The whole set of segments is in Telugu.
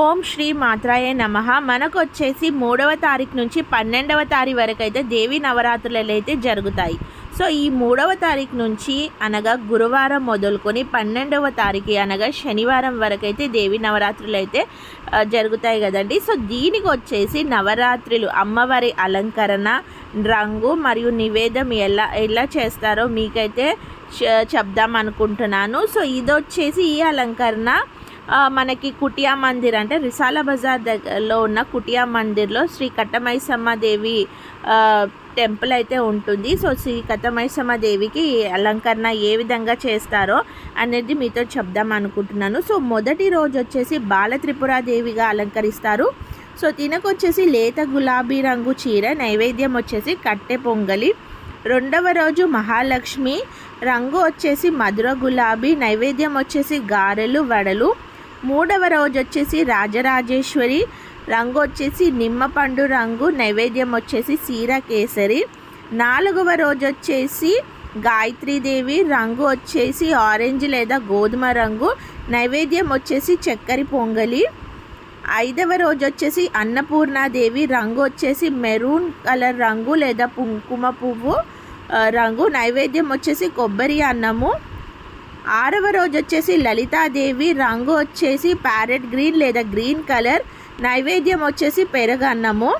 ఓం శ్రీ మాత్రాయ నమ. మనకు వచ్చేసి మూడవ తారీఖు నుంచి పన్నెండవ తారీఖు వరకు అయితే దేవి నవరాత్రులు అయితే జరుగుతాయి. సో ఈ మూడవ తారీఖు నుంచి అనగా గురువారం మొదలుకొని పన్నెండవ తారీఖు అనగా శనివారం వరకు అయితే దేవి నవరాత్రులు అయితే జరుగుతాయి కదండి. సో దీనికి వచ్చేసి నవరాత్రులు అమ్మవారి అలంకరణ రంగు మరియు నివేదం ఎలా ఎలా చేస్తారో మీకైతే చెప్దాం అనుకుంటున్నాను. సో ఇది వచ్చేసి ఈ అలంకరణ మనకి కుటియా మందిర్ అంటే రిసాల బజార్ దగ్గరలో ఉన్న కుటియా మందిర్లో శ్రీ కట్టమైసమ్మ దేవి టెంపుల్ అయితే ఉంటుంది. సో శ్రీ కట్టమైసమ్మ దేవికి అలంకరణ ఏ విధంగా చేస్తారో అనేది మీతో చెప్దాం అనుకుంటున్నాను. సో మొదటి రోజు వచ్చేసి బాల త్రిపురాదేవిగా అలంకరిస్తారు. సో తినకొచ్చేసి లేత గులాబీ రంగు చీర నైవేద్యం వచ్చేసి కట్టె పొంగలి. రెండవ రోజు మహాలక్ష్మి రంగు వచ్చేసి మధుర గులాబీ నైవేద్యం వచ్చేసి గారెలు వడలు. మూడవ రోజు వచ్చేసి రాజరాజేశ్వరి రంగు వచ్చేసి నిమ్మపండు రంగు నైవేద్యం వచ్చేసి సీర కేసరి. నాలుగవ రోజు వచ్చేసి గాయత్రీదేవి రంగు వచ్చేసి ఆరెంజ్ లేదా గోధుమ రంగు నైవేద్యం వచ్చేసి చక్కెర పొంగలి. ఐదవ రోజు వచ్చేసి అన్నపూర్ణాదేవి రంగు వచ్చేసి మెరూన్ కలర్ రంగు లేదా కుంకుమ పువ్వు రంగు నైవేద్యం వచ్చేసి కొబ్బరి అన్నము. ఆరవ రోజు వచ్చేసి లలితాదేవి రంగు వచ్చేసి ప్యారెట్ గ్రీన్ లేదా గ్రీన్ కలర్ నైవేద్యం వచ్చేసి పెరగన్నము.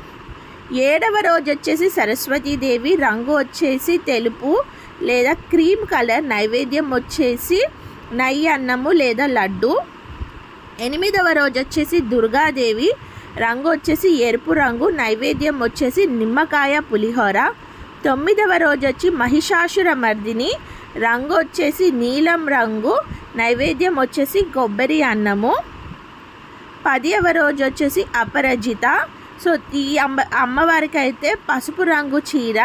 ఏడవ రోజు వచ్చేసి సరస్వతీదేవి రంగు వచ్చేసి తెలుపు లేదా క్రీమ్ కలర్ నైవేద్యం వచ్చేసి నెయ్యి అన్నము లేదా లడ్డు. ఎనిమిదవ రోజు వచ్చేసి దుర్గాదేవి రంగు వచ్చేసి ఎరుపు రంగు నైవేద్యం వచ్చేసి నిమ్మకాయ పులిహోర. తొమ్మిదవ రోజు వచ్చి మహిషాసుర మర్దిని రంగు వచ్చేసి నీలం రంగు నైవేద్యం వచ్చేసి కొబ్బరి అన్నము. పదివ రోజు వచ్చేసి అపరజిత. సో ఈ అమ్మ అమ్మవారికి అయితే పసుపు రంగు చీర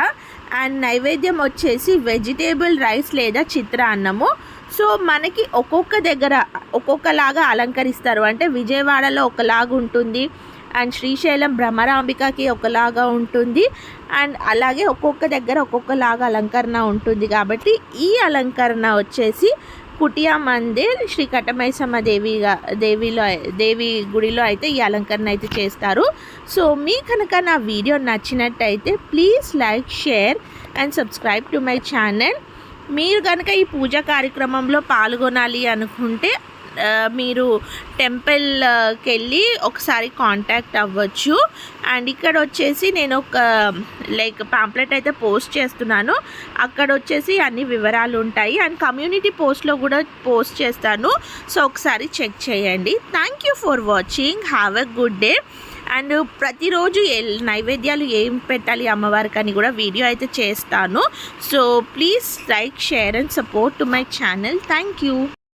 అండ్ నైవేద్యం వచ్చేసి వెజిటేబుల్ రైస్ లేదా చిత్ర అన్నము. సో మనకి ఒక్కొక్క దగ్గర ఒక్కొక్కలాగా అలంకరిస్తారు. అంటే విజయవాడలో ఒకలాగా ఉంటుంది అండ్ శ్రీశైలం భ్రమరాంబికకి ఒకలాగా ఉంటుంది. అండ్ అలాగే ఒక్కొక్క దగ్గర ఒక్కొక్కలాగా అలంకరణ ఉంటుంది కాబట్టి ఈ అలంకరణ వచ్చేసి కుటియా మందిర్ శ్రీ కటమైసమ్మ దేవిగా దేవిలో దేవి గుడిలో అయితే ఈ అలంకరణ అయితే చేస్తారు. సో మీ కనుక నా వీడియో నచ్చినట్టయితే please like share and subscribe to my channel. మీరు కనుక ఈ పూజా కార్యక్రమంలో పాల్గొనాలి అనుకుంటే మీరు టెంపుల్కి వెళ్ళి ఒకసారి కాంటాక్ట్ అవ్వచ్చు. అండ్ ఇక్కడ వచ్చేసి నేను ఒక లైక్ పాంప్లెట్ అయితే పోస్ట్ చేస్తున్నాను. అక్కడ వచ్చేసి అన్ని వివరాలు ఉంటాయి. అండ్ కమ్యూనిటీ పోస్ట్లో కూడా పోస్ట్ చేస్తాను. సో ఒకసారి చెక్ చేయండి. Thank you for watching. Have a good day. And ప్రతిరోజు నైవేద్యాలు ఏం పెట్టాలి అమ్మవారికి అని కూడా వీడియో అయితే చేస్తాను. So please like share and support to my channel. Thank you.